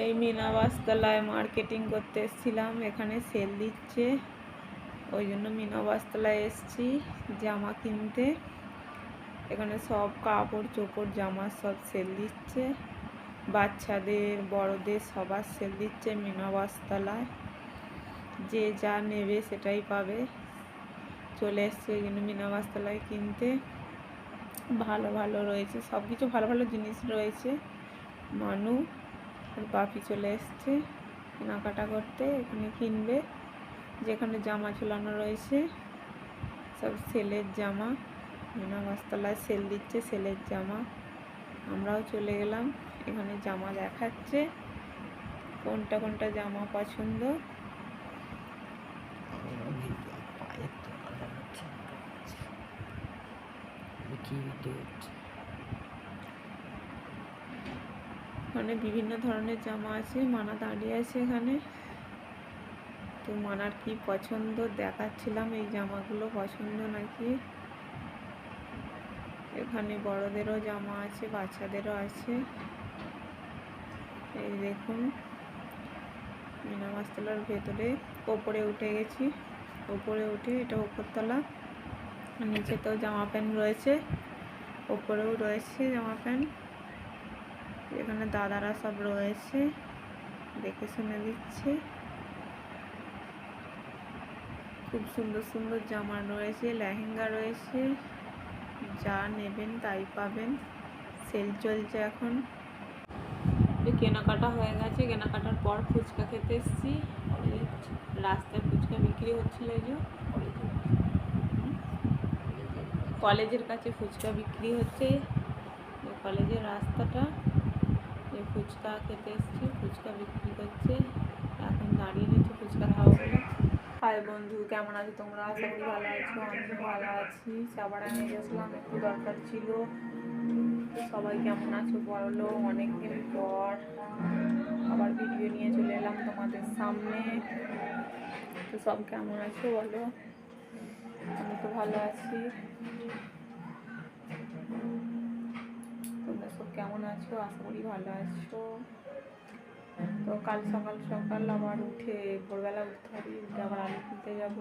এই মিনাবাসতলায় মার্কেটিং করতে এসেছিলাম, এখানে সেল দিচ্ছে। ওই জন্য মিনাবাসতলায় এসেছি, জামা কিনতে। এখানে সব কাপড় চোপড়, জামা সব সেল দিচ্ছে। বাচ্চাদের, বড়দের সবার সেল দিচ্ছে মিনাবাসতলায় যে যা নেবে সেটাই পাবে। চলে এসছে ওই জন্য মিনাবাসতলায় কিনতে। ভালো ভালো রয়েছে সব কিছু ভালো ভালো জিনিস রয়েছে। মানু আর বাপি চলে এসছে। কেনাকাটা করতে, এখানে কিনবে। যেখানে জামা ঝুলানো রয়েছে, সব সেলের জামা। মিনা বাসতলায় সেল দিচ্ছে, সেলের জামা। আমরাও চলে গেলাম, এখানে জামা দেখাচ্ছে। কোনটা কোনটা জামা পছন্দ? কি ভিডিও হচ্ছে ওখানে বিভিন্ন ধরনের জামা আছে, মানা দাঁড়িয়ে আছে এখানে। তো মানার কি পছন্দ? দেখাচ্ছিলাম এই জামাগুলো, পছন্দ নাকি? এখানে বড়দেরও জামা আছে, বাচ্চাদেরও আছে। এই দেখুন, মিনা ভেতরে ওপরে উঠে গেছি। ওপরে উঠে, এটা উপরতলা তো জামা প্যান্ট রয়েছে। ওপরেও রয়েছে জামা প্যান্ট। এখানে দাদারা সব রয়েছে। দেখে শুনে দিচ্ছে। খুব সুন্দর সুন্দর জামা রয়েছে, লেহেঙ্গা রয়েছে। যা নেবেন তাই পাবেন। সেল চলছে এখন। কেনাকাটা হয়ে গেছে। কেনাকাটার পর ফুচকা খেতে এসেছি। রাস্তায় ফুচকা বিক্রি হচ্ছিল যে। কলেজের কাছে ফুচকা বিক্রি হচ্ছে। কলেজের রাস্তাটা। এই ফুচকা খেতে এসেছি, ফুচকা বিক্রি করছে। এখন দাঁড়িয়ে রয়েছে ফুচকা খাওয়া বলে হাই বন্ধু, কেমন আছো তোমরা? আশা করি ভালো আছো আমি ভালো আছি। চাবাড়া নিয়ে গেছিলাম একটু দরকার ছিল। সবাই কেমন আছো বলো? অনেকদিন পর আবার ভিডিও নিয়ে চলে এলাম তোমাদের সামনে। তো সব কেমন আছো বলো? আমি তো ভালো আছি। সব কেমন আছো? আশা করি ভালো আছো। তো কাল সকাল সকাল আবার উঠে ভোরবেলা উঠতে হবে, উঠে আবার আলু কিনতে যাব।